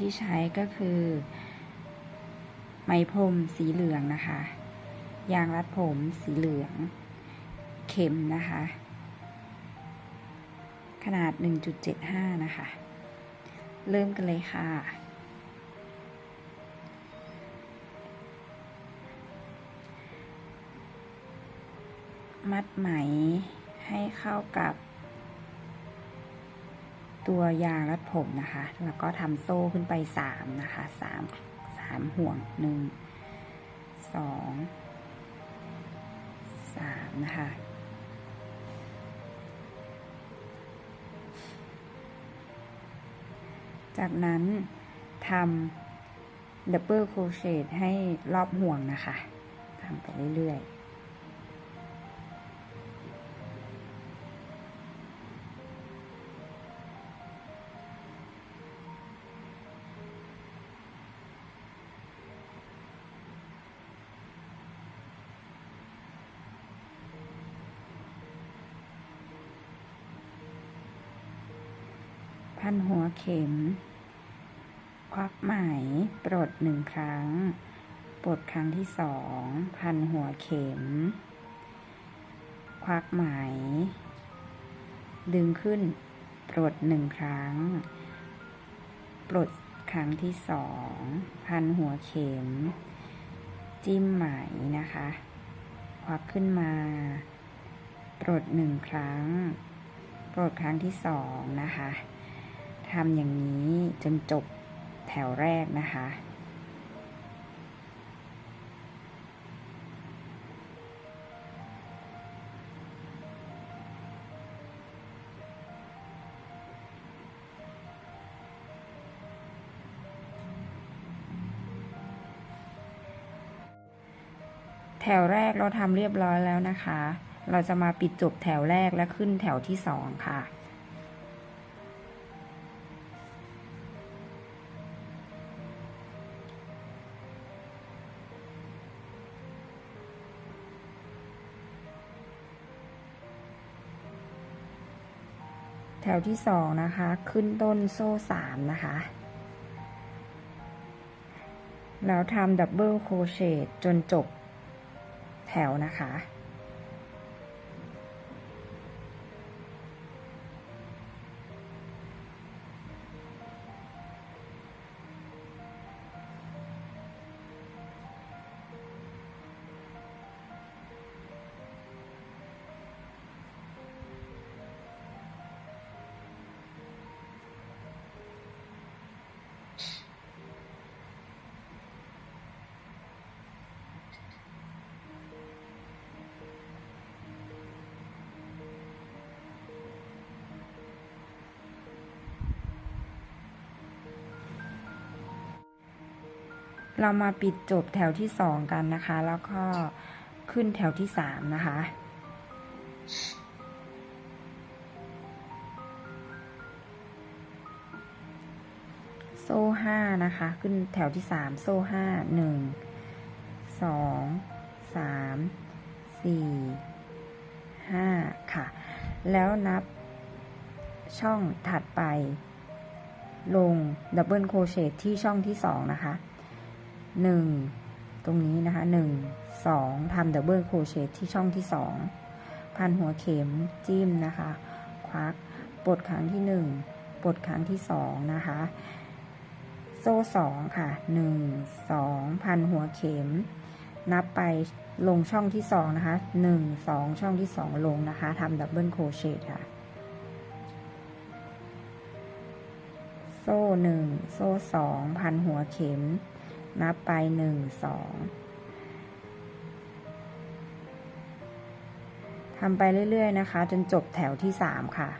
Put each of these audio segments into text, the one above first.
ที่ใช้ก็คือ ไหมพรมสีเหลืองนะคะ ยางรัดผมสีเหลือง เข็มนะคะ ขนาด 1.75 นะคะ เริ่มกันเลยค่ะมัดไหมให้เข้ากับ ตัวยางรัดผมนะคะ แล้วก็ทำโซ่ขึ้นไปสามนะคะสามสามห่วงหนึ่งสองสามนะคะจากนั้นทำดับเบิลโครเชตให้รอบห่วงนะคะทำไปเรื่อยๆ พันหัวเข็ม ควักไหมปลดหนึ่งครั้ง ปลดครั้งที่สอง พันหัวเข็ม ควักไหม ดึงขึ้น ปลดหนึ่งครั้ง ปลดครั้งที่สอง พันหัวเข็ม จิ้มไหมนะคะ ควักขึ้นมา ปลดหนึ่งครั้งปลดครั้งที่สองนะคะ ทำอย่างนี้จนจบแถวแรกนะคะ แถวแรกเราทำเรียบร้อยแล้วนะคะ เราจะมาปิดจบแถวแรกและขึ้นแถวที่สองค่ะ แถวที่สองนะคะ ขึ้นต้นโซ่สามนะคะ แล้วทำดับเบิลโครเชตจนจบแถวนะคะ เรามาปิดจบแถวที่สองกันนะคะ แล้วก็ขึ้นแถวที่สามนะคะ โซ่ห้านะคะ ขึ้นแถวที่สามโซ่ห้าหนึ่งสองสามสี่ห้าค่ะ แล้วนับช่องถัดไป ลงดับเบิลโครเชตที่ช่องที่สองนะคะ หนึ่งตรงนี้นะคะหนึ่งสองทำดับเบิลโครเชตที่ช่องที่สองพันหัวเข็มจิ้มนะคะ ควักปลดครั้งที่หนึ่งปลดครั้งที่สองนะคะ โซ่สองค่ะหนึ่งสองพันหัวเข็ม นับไปลงช่องที่สองนะคะหนึ่งสองช่องที่สองลงนะคะทำดับเบิลโครเชตค่ะ โซ่หนึ่งโซ่สองพันหัวเข็ม นับไปหนึ่งสองทำไปเรื่อย ๆ นะคะ จนจบแถวที่สามค่ะ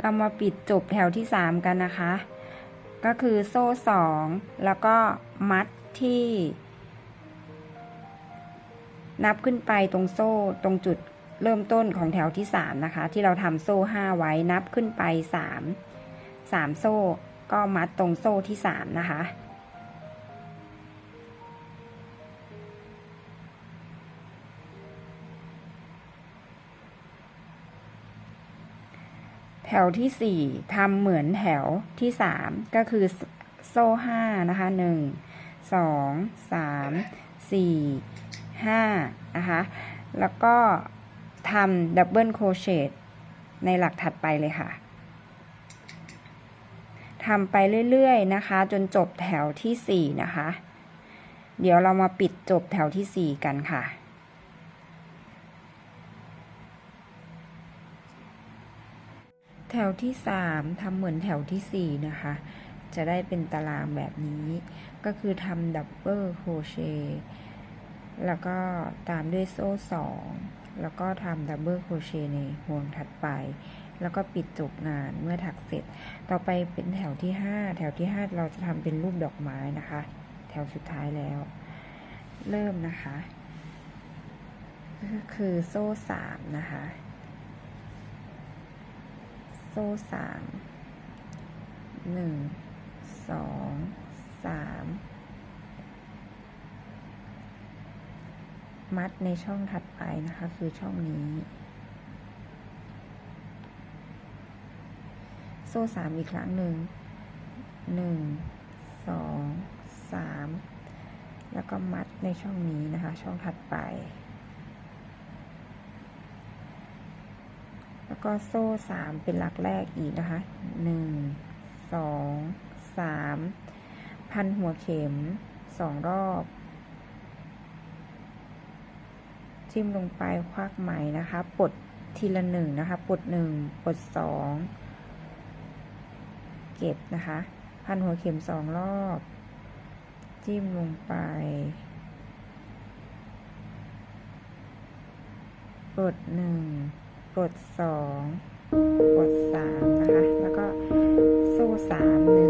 เรามาปิดจบแถวที่สามกันนะคะ ก็คือโซ่สองแล้วก็มัดที่ นับขึ้นไปตรงโซ่ตรงจุด เริ่มต้นของแถวที่ 3 นะคะ ที่เราทำโซ่ 5 ไว้นับขึ้นไป 3 3 โซ่ก็มัดตรงโซ่ที่ 3 นะคะ แถวที่ 4 ทำเหมือนแถวที่ 3 ก็คือโซ่ 5 นะคะ 1 2 3 4 5 นะคะ แล้วก็ ทำดับเบิลโคเชตในหลักถัดไปเลยค่ะทำไปเรื่อยๆนะคะ จนจบแถวที่สี่นะคะ เดี๋ยวเรามาปิดจบแถวที่สี่กันค่ะ แถวที่สามทำเหมือนแถวที่สี่นะคะ จะได้เป็นตารางแบบนี้ ก็คือทำดับเบิลโครเชต์แล้วก็ตามด้วยโซ่สอง แล้วก็ทำดับเบิลโครเชต์ในห่วงถัดไป แล้วก็ปิดจบงานเมื่อถักเสร็จ ต่อไปเป็นแถวที่ห้าแถวที่ห้าเราจะทำเป็นรูปดอกไม้นะคะ แถวสุดท้ายแล้ว เริ่มนะคะก็คือโซ่สามนะคะ โซ่สามหนึ่งสองสาม มัดในช่องถัดไปนะคะคือช่องนี้ โซ่สามอีกครั้งหนึ่งหนึ่งสองสามแล้วก็มัดในช่องนี้นะคะ ช่องถัดไป แล้วก็โซ่สามเป็นหลักแรกอีกนะคะหนึ่งสองสามพันหัวเข็มสองรอบ จิ้มลงไปควักไหมนะคะ ปลดทีละหนึ่งนะคะ ปลดหนึ่งปลดสองเก็บนะคะ พันหัวเข็มสองรอบ จิ้มลงไป ปลดหนึ่งปลดสองปลดสามนะคะ แล้วก็โซ่สามหนึ่ง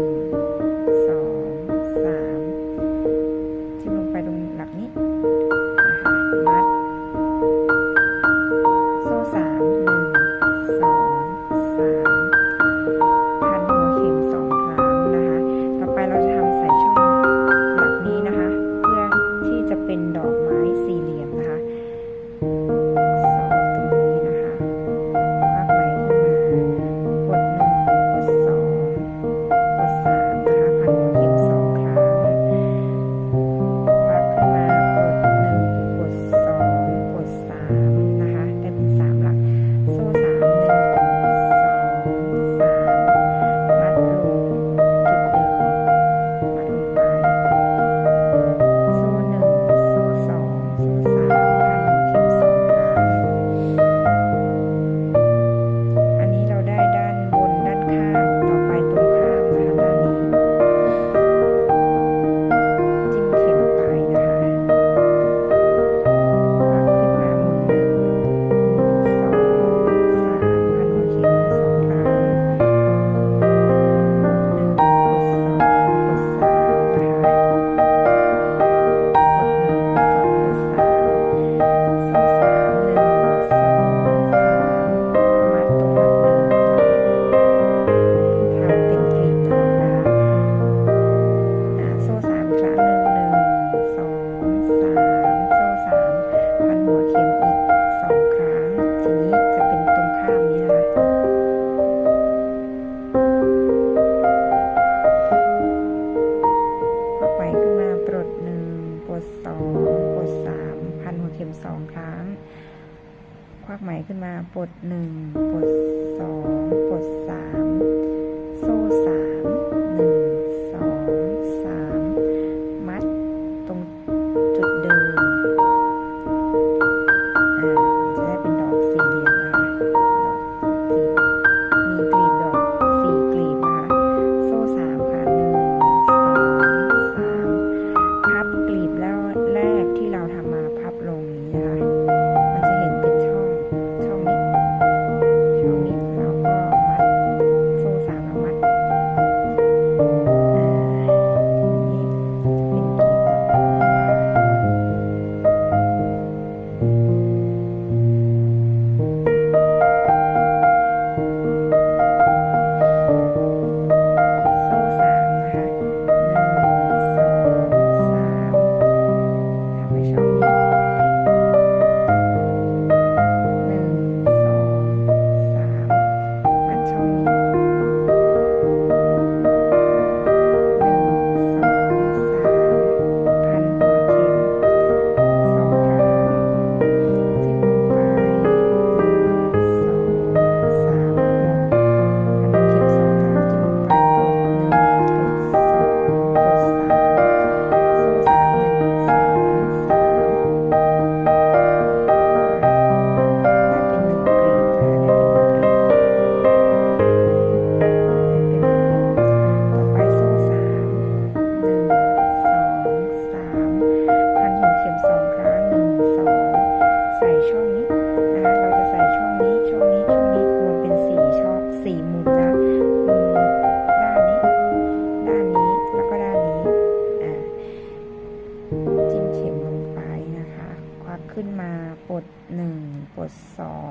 1ปลด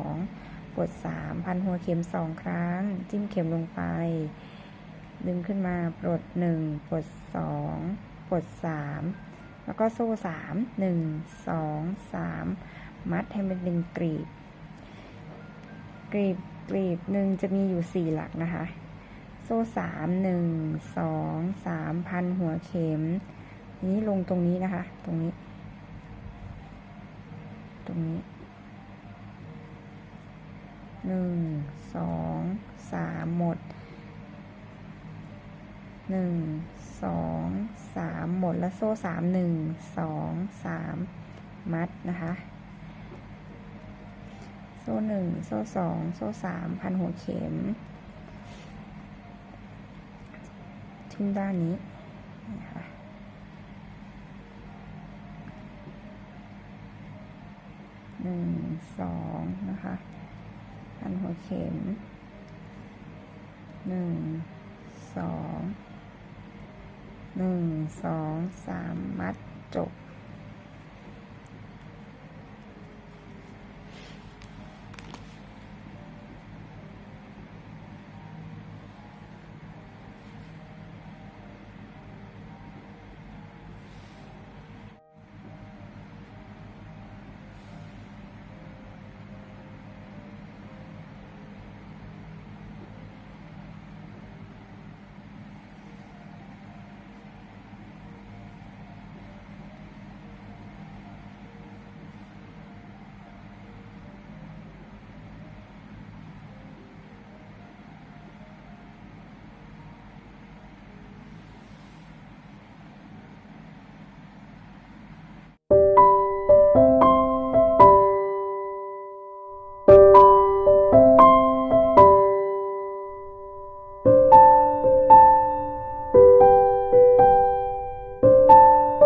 2ปลด3พันหัวเข็ม 2 ครั้ง จิ้มเข็มลงไป ดึงขึ้นมาปลด1ปลด2ปลด3แล้วก็โซ่ 3 1 2 3 มัดให้มันเป็นกรีบ กรีบกรีบหนึ่งจะมีอยู่ 4 หลักนะคะ โซ่ 3 1 2 3 พันหัวเข็มนี้ลงตรงนี้นะคะ ตรงนี้ ตรงนี้ หนึ่งสองสามหมดหนึ่งสองสามหมดแล้วโซ่สามหนึ่งสองสามมัดนะคะ โซ่หนึ่งโซ่สองโซ่สามพันหัวเข็ม ทิ้งด้านนี้นะคะหนึ่งสองนะคะ พันหัวเข็มหนึ่งสองหนึ่งสองสามมัดจบ